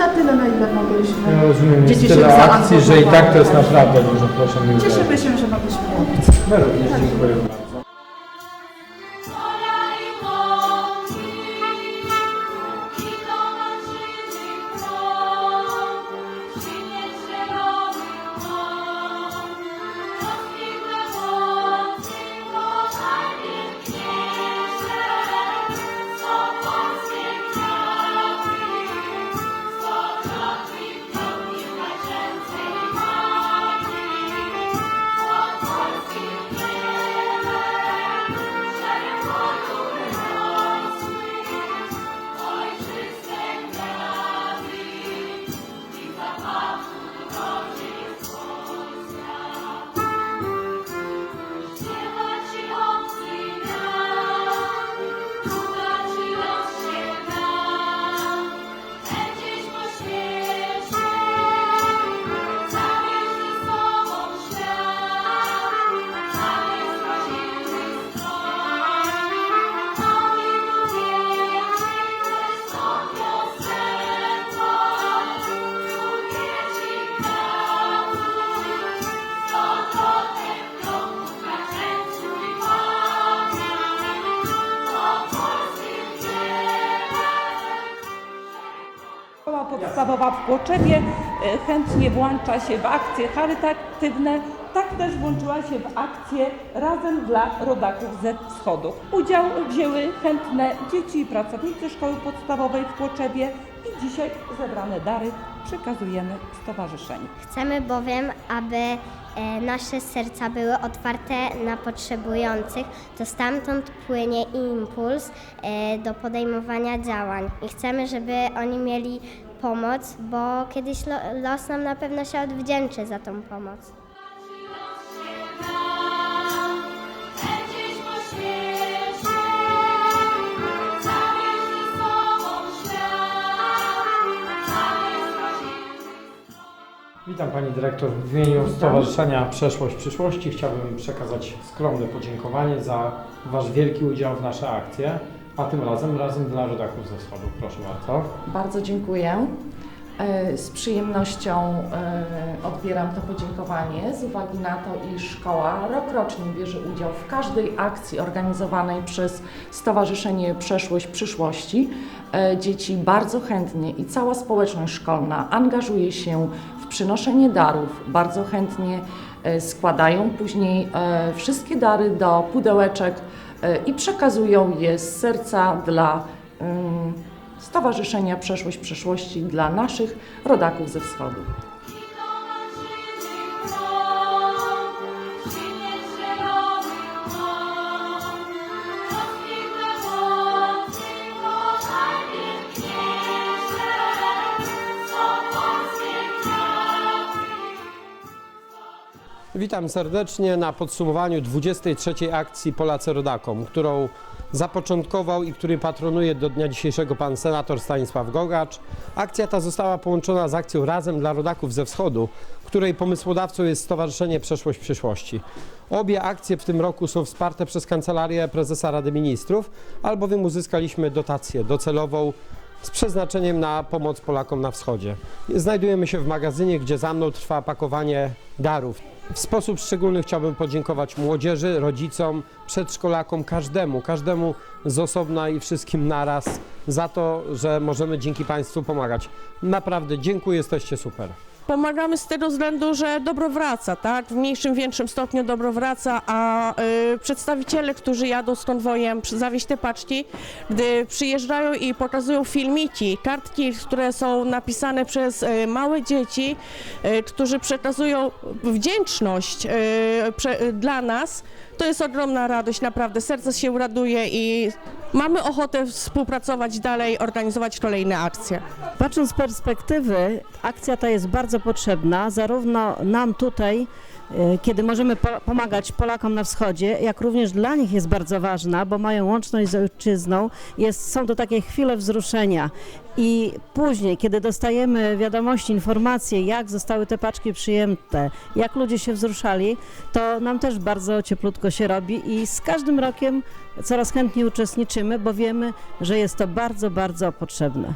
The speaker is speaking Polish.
na tyle, na ile mogliśmy. Ja rozumiem, jest Dzieci się tyle akcji, że i tak to jest naprawdę dużo, proszę mi Cieszymy się, że mogliśmy. My również dziękuję bardzo. Podstawowa w Kłoczewie e, chętnie włącza się w akcje charytatywne, tak też włączyła się w akcję Razem dla Rodaków ze Wschodu. Udział wzięły chętne dzieci i pracownicy szkoły podstawowej w Kłoczewie i dzisiaj zebrane dary przekazujemy stowarzyszeniu. Chcemy bowiem, aby e, nasze serca były otwarte na potrzebujących, to stamtąd płynie impuls e, do podejmowania działań. I chcemy, żeby oni mieli pomoc, bo kiedyś lo, los nam na pewno się odwdzięczy za tą pomoc. Witam Pani Dyrektor. W imieniu Stowarzyszenia Przeszłość Przyszłości chciałbym przekazać skromne podziękowanie za Wasz wielki udział w naszej akcji, a tym razem razem dla rodaków ze wschodu. Proszę bardzo. Bardzo dziękuję. E, Z przyjemnością e, odbieram to podziękowanie z uwagi na to, iż szkoła rokrocznie bierze udział w każdej akcji organizowanej przez Stowarzyszenie Przeszłość Przyszłości. E, Dzieci bardzo chętnie i cała społeczność szkolna angażuje się w przynoszenie darów, bardzo chętnie składają później wszystkie dary do pudełeczek i przekazują je z serca dla Stowarzyszenia Przeszłość Przyszłości dla naszych rodaków ze wschodu. Witam serdecznie na podsumowaniu 23. akcji Polacy Rodakom, którą zapoczątkował i który patronuje do dnia dzisiejszego pan senator Stanisław Gogacz. Akcja ta została połączona z akcją Razem dla Rodaków ze Wschodu, której pomysłodawcą jest Stowarzyszenie Przeszłość Przyszłości. Obie akcje w tym roku są wsparte przez Kancelarię Prezesa Rady Ministrów, albowiem uzyskaliśmy dotację docelową z przeznaczeniem na pomoc Polakom na wschodzie. Znajdujemy się w magazynie, gdzie za mną trwa pakowanie darów. W sposób szczególny chciałbym podziękować młodzieży, rodzicom, przedszkolakom, każdemu, każdemu z osobna i wszystkim naraz za to, że możemy dzięki Państwu pomagać. Naprawdę dziękuję, jesteście super. Pomagamy z tego względu, że dobro wraca, tak? W mniejszym, większym stopniu dobro wraca, a y, przedstawiciele, którzy jadą z konwojem zawieźć te paczki, gdy przyjeżdżają i pokazują filmiki, kartki, które są napisane przez y, małe dzieci, y, którzy przekazują wdzięczność y, prze, y, dla nas, to jest ogromna radość, naprawdę. Serce się raduje i mamy ochotę współpracować dalej, organizować kolejne akcje. Patrząc z perspektywy, akcja ta jest bardzo potrzebna, zarówno nam tutaj, kiedy możemy po- pomagać Polakom na wschodzie, jak również dla nich jest bardzo ważna, bo mają łączność z ojczyzną. Jest, są to takie chwile wzruszenia. I później, kiedy dostajemy wiadomości, informacje, jak zostały te paczki przyjęte, jak ludzie się wzruszali, to nam też bardzo cieplutko się robi i z każdym rokiem coraz chętniej uczestniczymy, bo wiemy, że jest to bardzo, bardzo potrzebne.